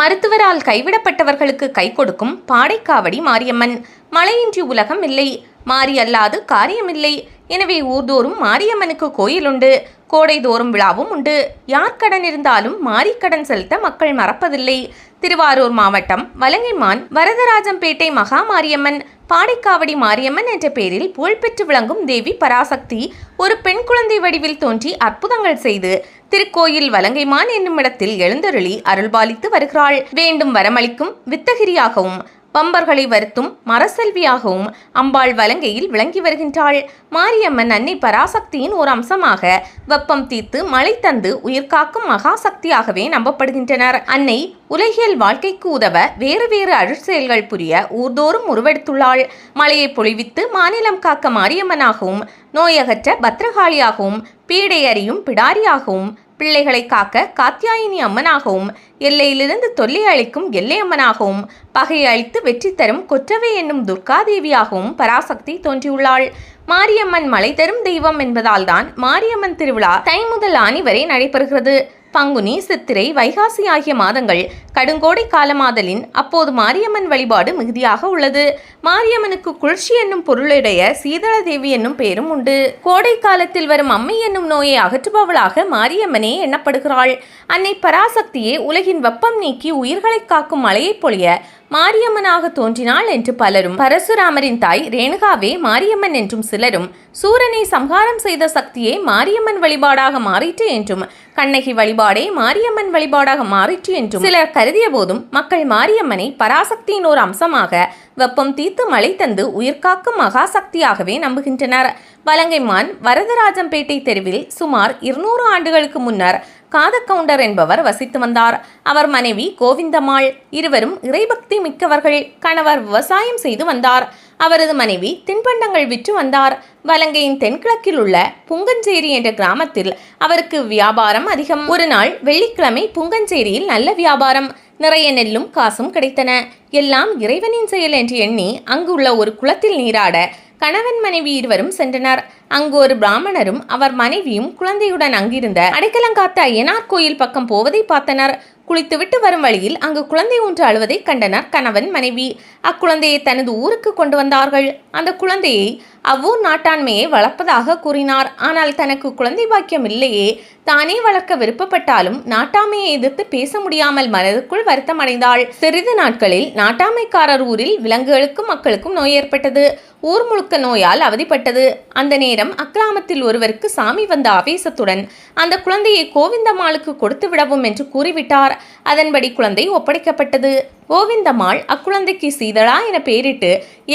மருத்துவரால் கைவிடப்பட்டவர்களுக்கு கை கொடுக்கும் பாடைக்காவடி மாரியம்மன். மழையின்றி உலகம் இல்லை. மாறி அல்லாது காரியமில்லை எனவே ஊர்தோறும் மாரியம்மனுக்கு கோயில் உண்டு. கோடைதோறும் விழாவும் உண்டு. யார் கடன் இருந்தாலும் மாரிக்கடன் செலுத்த மக்கள் மறப்பதில்லை. திருவாரூர் மாவட்டம் வலங்கைமான் வரதராஜம்பேட்டை மகா மாரியம்மன். பாடைக்காவடி மாரியம்மன் என்ற பெயரில் புகழ்பெற்று விளங்கும் தேவி பராசக்தி ஒரு பெண் குழந்தை வடிவில் தோன்றி அற்புதங்கள் செய்து திருக்கோயில் வலங்கைமான் என்னும் இடத்தில் எழுந்தருளி அருள்பாலித்து வருகிறாள். வேண்டும் வரமளிக்கும் வித்தகிரியாகவும் பம்பர்களை வருத்தும் மரசெல்வியாகவும் அம்பாள் வலங்கையில் விளங்கி வருகின்றாள். மாரியம்மன் அன்னை பராசக்தியின் ஒரு அம்சமாக வெப்பம் தீர்த்து மழை தந்து உயிர்காக்கும் மகாசக்தியாகவே நம்பப்படுகின்றனர். அன்னை உலகியல் வாழ்க்கைக்கு உதவ வேறு வேறு அருட்செயல்கள் புரிய ஊர்தோறும் உருவெடுத்துள்ளாள். மழையை பொழிவித்து மாநிலம் காக்க மாரியம்மனாகவும் நோயகற்ற பத்ரகாளியாகவும் பீடையறியும் பிடாரியாகவும் பிள்ளைகளை காக்க காத்தியாயினி அம்மனாகவும் எல்லையிலிருந்து தொல்லை அளிக்கும் எல்லை அம்மனாகவும் பகை அழித்து வெற்றி தரும் கொற்றவை என்னும் துர்காதேவியாகவும் பராசக்தி தோன்றியுள்ளாள். மாரியம்மன் மலை தரும் தெய்வம் என்பதால்தான் மாரியம்மன் திருவிழா தை முதல் ஆணி வரை நடைபெறுகிறது. பங்குனி சித்திரை வைகாசி ஆகிய மாதங்கள் கடுங்கோடை காலமாதலின் அப்போது மாரியம்மன் வழிபாடு மிகுதியாக உள்ளது. மாரியம்மனுக்கு குளிர்ச்சி என்னும் பொருளுடைய சீதள தேவி என்னும் பெயரும் உண்டு. கோடை காலத்தில் வரும் அம்மை என்னும் நோயை அகற்றுபவளாக மாரியம்மனே எண்ணப்படுகிறாள் அன்னை பராசக்தியே உலகின் வெப்பம் நீக்கி உயிர்களை காக்கும் மலையைப் பொழிய மாரியம்மனாக தோன்றினாள் என்று பலரும் பரசுராமரின் தாய் ரேணுகாவே மாரியம்மன் என்றும் சிலரும் சூரனை சம்ஹாரம் செய்த சக்தியே மாரியம்மன் வழிபாடாக மாறிற்று என்றும் கண்ணகி வழிபாடே மாரியம்மன் வழிபாடாக மாறிற்று என்றும் சிலர் கருதிய போதும் மக்கள் மாரியம்மனை பராசக்தியின் ஒரு அம்சமாக வெப்பம் தீர்த்து மழை தந்து உயிர்காக்கும் மகாசக்தியாகவே நம்புகின்றனர். வலங்கைமான் வரதராஜம்பேட்டை தெருவில் சுமார் இருநூறு ஆண்டுகளுக்கு முன்னர் காதக்கவுண்டர் என்பவர் வசித்து வந்தார். அவர் மனைவி கோவிந்தம்மாள் இருவரும் இறைபக்தி மிக்கவர்கள் கணவர் விவசாயம் செய்து வந்தார். அவரது மனைவி தின்பண்டங்கள் விற்று வந்தார். வலங்கையின் தென்கிழக்கில் உள்ள புங்கஞ்சேரி என்ற கிராமத்தில் அவருக்கு வியாபாரம் அதிகம். ஒரு நாள் வெள்ளிக்கிழமை புங்கஞ்சேரியில் நல்ல வியாபாரம். நிறைய நெல்லும் காசும் கிடைத்தன. எல்லாம் இறைவனின் செயல் என்று எண்ணி அங்கு உள்ள ஒரு குளத்தில் நீராட கணவன் மனைவி இருவரும் சென்றனர். அங்கு ஒரு பிராமணரும் அவர் மனைவியும் குழந்தையுடன் அங்கிருந்த அடைக்கலங்காத்த ஐயனார் கோயில் பக்கம் போவதை பார்த்தனர். குளித்துவிட்டு வரும் வழியில் அங்கு குழந்தை ஒன்று அழுவதை கண்டனர் கணவன் மனைவி. அக்குழந்தையை தனது ஊருக்கு கொண்டு வந்தார்கள். அந்த குழந்தையை அவ்வூர் நாட்டாண்மையை வளர்ப்பதாக கூறினார். ஆனால் தனக்கு குழந்தை பாக்கியம் இல்லையே. தானே வளர்க்க விருப்பப்பட்டாலும் நாட்டாமையை எதிர்த்து பேச முடியாமல் மனதுக்குள் வருத்தமடைந்தாள். சிறிது நாட்களில் நாட்டாமைக்காரர் ஊரில் விலங்குகளுக்கும் மக்களுக்கும் நோய் ஏற்பட்டது. ஊர் முழுக்க நோயால் அவதிப்பட்டது. அந்த நேரம் அக்கிராமத்தில் ஒருவருக்கு சாமி வந்த ஆவேசத்துடன் அந்த குழந்தையை கோவிந்தம்மாளுக்கு கொடுத்து விடவும் என்று கூறிவிட்டார். அதன்படி குழந்தை ஒப்படைக்கப்பட்டது. கோவிந்தம்மாள் அக்குழந்தைக்கு சீதளா என பெயரிட்டு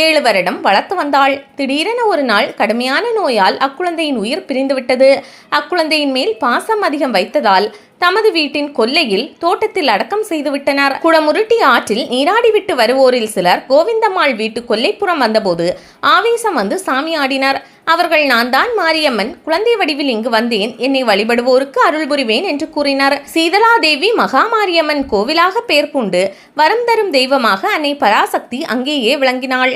ஏழு வருடம் வளர்த்து வந்தாள். திடீரென ஒரு நாள் கடுமையான நோயால் அக்குழந்தையின் உயிர் பிரிந்துவிட்டது. அக்குழந்தையின் மேல் பாசம் அதிகம் வைத்ததால் தமது வீட்டின் கொல்லையில் தோட்டத்தில் அடக்கம் செய்துவிட்டனர். குடமுருட்டி ஆற்றில் நீராடிவிட்டு வருவோரில் சிலர் கோவிந்தம்மாள் வீட்டு கொல்லைப்புறம் வந்தபோது ஆவேசம் வந்து சாமி ஆடினர். அவர்கள் நான் தான் மாரியம்மன் குழந்தை வடிவில் இங்கு வந்தேன். என்னை வழிபடுவோருக்கு அருள் புரிவேன் என்று கூறினார். சீதலாதேவி மகாமாரியம்மன் கோவிலாக பெயர் கொண்டு வரும் வரம் தரும் தெய்வமாக அன்னை பராசக்தி அங்கேயே விளங்கினாள்.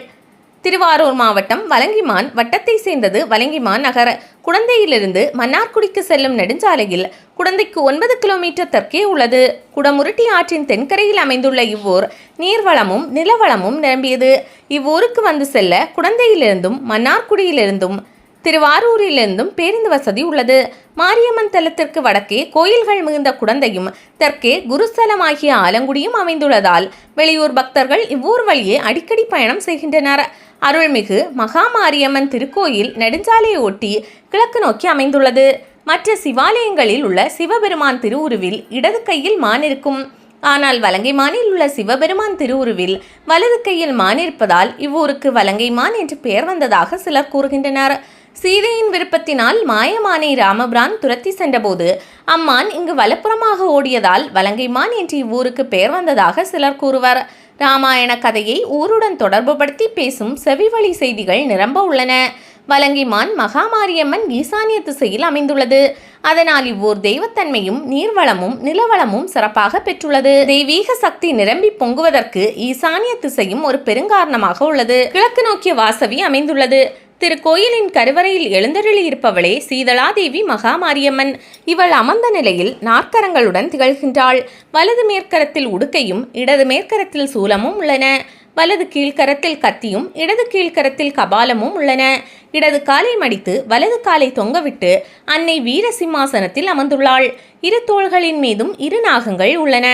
திருவாரூர் மாவட்டம் வலங்கிமான் வட்டத்தை சேர்ந்தது வலங்கிமான் நகர. குழந்தையிலிருந்து மன்னார்குடிக்கு செல்லும் நெடுஞ்சாலையில் குழந்தைக்கு ஒன்பது கிலோமீட்டர் தெற்கே உள்ளது. குடமுருட்டி ஆற்றின் தென்கரையில் அமைந்துள்ள இவ்வூர் நீர்வளமும் நிலவளமும் நிரம்பியது. இவ்வூருக்கு வந்து செல்ல குழந்தையிலிருந்தும் மன்னார்குடியிலிருந்தும் திருவாரூரிலிருந்தும் பேருந்து வசதி உள்ளது. மாரியம்மன் தலத்திற்கு வடக்கே கோயில்கள் மிகுந்த குடந்தையும் தெற்கே குருஸ்தலமாகிய ஆலங்குடியும் அமைந்துள்ளதால் வெளியூர் பக்தர்கள் இவ்வூர் வழியே அடிக்கடி பயணம் செய்கின்றனர். அருள்மிகு மகாமாரியம்மன் திருக்கோயில் நெடுஞ்சாலையை ஒட்டி கிழக்கு நோக்கி அமைந்துள்ளது. மற்ற சிவாலயங்களில் உள்ள சிவபெருமான் திருவுருவில் இடது கையில் மான் இருக்கும். ஆனால் வலங்கைமானில் உள்ள சிவபெருமான் திருவுருவில் வலது கையில் மான் இருப்பதால் இவ்வூருக்கு வலங்கைமான் என்று பெயர் வந்ததாக சிலர் கூறுகின்றனர். சீதையின் விருப்பத்தினால் மாயமானை ராமபிரான் துரத்தி சென்றபோது அம்மான் இங்கு வலப்புறமாக ஓடியதால் வலங்கைமான் என்று இவ்வூருக்கு பெயர் வந்ததாக சிலர் கூறுவர். ராமாயண கதையை ஊருடன் தொடர்புபடுத்தி பேசும் செவிவழி செய்திகள் நிரம்ப உள்ளன. வலங்கிமான் மகாமாரியம்மன் ஈசானிய திசையில் அமைந்துள்ளது. அதனால் இவ்வூர் தெய்வத்தன்மையும் நீர்வளமும் நிலவளமும் சிறப்பாக பெற்றுள்ளது. தெய்வீக சக்தி நிரம்பி பொங்குவதற்கு ஈசானிய திசையும் ஒரு பெருங்காரணமாக உள்ளது. கிழக்கு நோக்கிய வாசவி அமைந்துள்ளது. திருக்கோயிலின் கருவறையில் எழுந்தருளி இருப்பவளே சீதளாதேவி மகாமாரியம்மன். இவள் அமர்ந்த நிலையில் நாற்கரங்களுடன் திகழ்கின்றாள். வலது மேற்கரத்தில் உடுக்கையும் இடது மேற்கரத்தில் சூலமும் உள்ளன. வலது கீழ்கரத்தில் கத்தியும் இடது கீழ்க்கரத்தில் கபாலமும் உள்ளன. இடது காலை மடித்து வலது காலை தொங்கவிட்டு அன்னை வீர சிம்மாசனத்தில் அமர்ந்துள்ளாள். இரு தோள்களின் மீதும் இரு நாகங்கள் உள்ளன.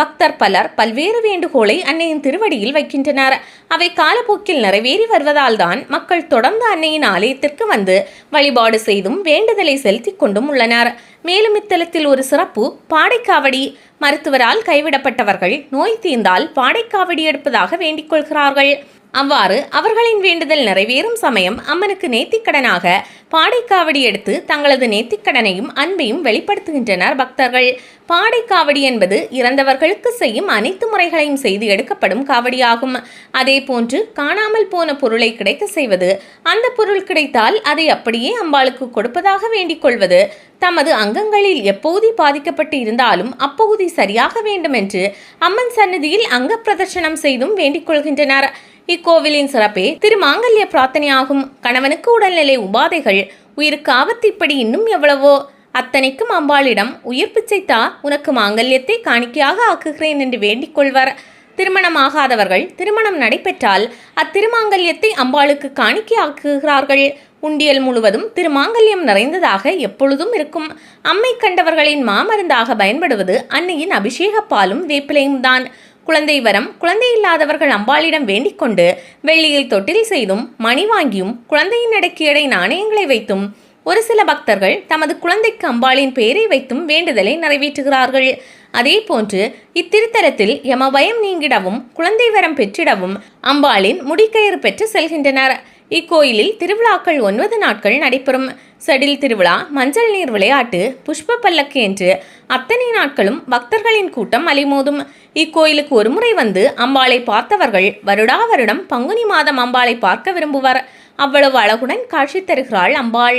பக்தர் பலர் பல்வேறு வேண்டுகோளை அன்னையின் திருவடியில் வைக்கின்றனர். அவை காலப்போக்கில் நிறைவேறி வருவதால் தான் மக்கள் தொடர்ந்து அன்னையின் ஆலயத்திற்கு வந்து வழிபாடு செய்தும் வேண்டுதலை செலுத்திக் கொண்டும் உள்ளனர். மேலும் இத்தலத்தில் ஒரு சிறப்பு பாடைக்காவடி. மருத்துவரால் கைவிடப்பட்டவர்கள் நோய் தீர்ந்தால் பாடைக்காவடி எடுப்பதாக வேண்டிக் கொள்கிறார்கள். அவ்வாறு அவர்களின் வேண்டுதல் நிறைவேறும் சமயம் அம்மனுக்கு நேர்த்திக்கடனாக பாடைக்காவடி எடுத்து தங்களது நேர்த்திக்கடனையும் அன்பையும் வெளிப்படுத்துகின்றனர் பக்தர்கள். பாடைக்காவடி என்பது இறந்தவர்களுக்கு செய்யும் அனைத்து முறைகளையும் செய்து எடுக்கப்படும் காவடியாகும். அதே போன்று காணாமல் போன பொருளை கிடைக்க செய்வது அந்த பொருள் கிடைத்தால் அதை அப்படியே அம்பாளுக்கு கொடுப்பதாக வேண்டிக் கொள்வது தமது அங்கங்களில் எப்பகுதி பாதிக்கப்பட்டு இருந்தாலும் அப்பகுதி சரியாக வேண்டும் என்று அம்மன் சன்னதியில் அங்க பிரதர்ஷனம் செய்தும் வேண்டிக் கொள்கின்றனர். இக்கோவிலின் சிறப்பே திருமாங்கல்ய பிரார்த்தனையாகும். கணவனுக்கு உடல்நிலை உபாதைகள் உயிருக்கு ஆபத்து இப்படி இன்னும் எவ்வளவோ. அத்தனைக்கும் அம்பாளிடம் உயிர் பிச்சைத்தா உனக்கு மாங்கல்யத்தை காணிக்கையாக ஆக்குகிறேன் என்று வேண்டிக் கொள்வர். திருமணமாகாதவர்கள் திருமணம் நடைபெற்றால் அத்திருமாங்கல்யத்தை அம்பாளுக்கு காணிக்கையாக்குகிறார்கள். உண்டியல் முழுவதும் திருமாங்கல்யம் நிறைந்ததாக எப்பொழுதும் இருக்கும். அம்மை கண்டவர்களின் மாமருந்தாக பயன்படுவது அன்னையின் அபிஷேக பாலும் வேப்பிலையும் தான் குழந்தை வரம் குழந்தை இல்லாதவர்கள் அம்பாளிடம் வேண்டிக் கொண்டு வெள்ளியில் தொட்டில் செய்தும் மணி வாங்கியும் குழந்தையின் அடக்கியடை நாணயங்களை வைத்தும் ஒரு சில பக்தர்கள் தமது குழந்தைக்கு அம்பாளின் பெயரை வைத்தும் வேண்டுதலை நிறைவேற்றுகிறார்கள். அதே போன்று இத்திருத்தலத்தில் யமபயம் நீங்கிடவும் குழந்தை வரம் பெற்றிடவும் அம்பாளின் முடிக்கயிறு பெற்று செல்கின்றனர். இக்கோயிலில் திருவிழாக்கள் ஒன்பது நாட்கள் நடைபெறும். செடில் திருவிழா மஞ்சள் நீர் விளையாட்டு புஷ்ப பல்லக்கு என்று அத்தனை நாட்களும் பக்தர்களின் கூட்டம் அலைமோதும். இக்கோயிலுக்கு ஒருமுறை வந்து அம்பாளை பார்த்தவர்கள் வருடா வருடம் பங்குனி மாதம் அம்பாளை பார்க்க விரும்புவர். அவ்வளவு அழகுடன் காட்சி தருகிறாள் அம்பாள்.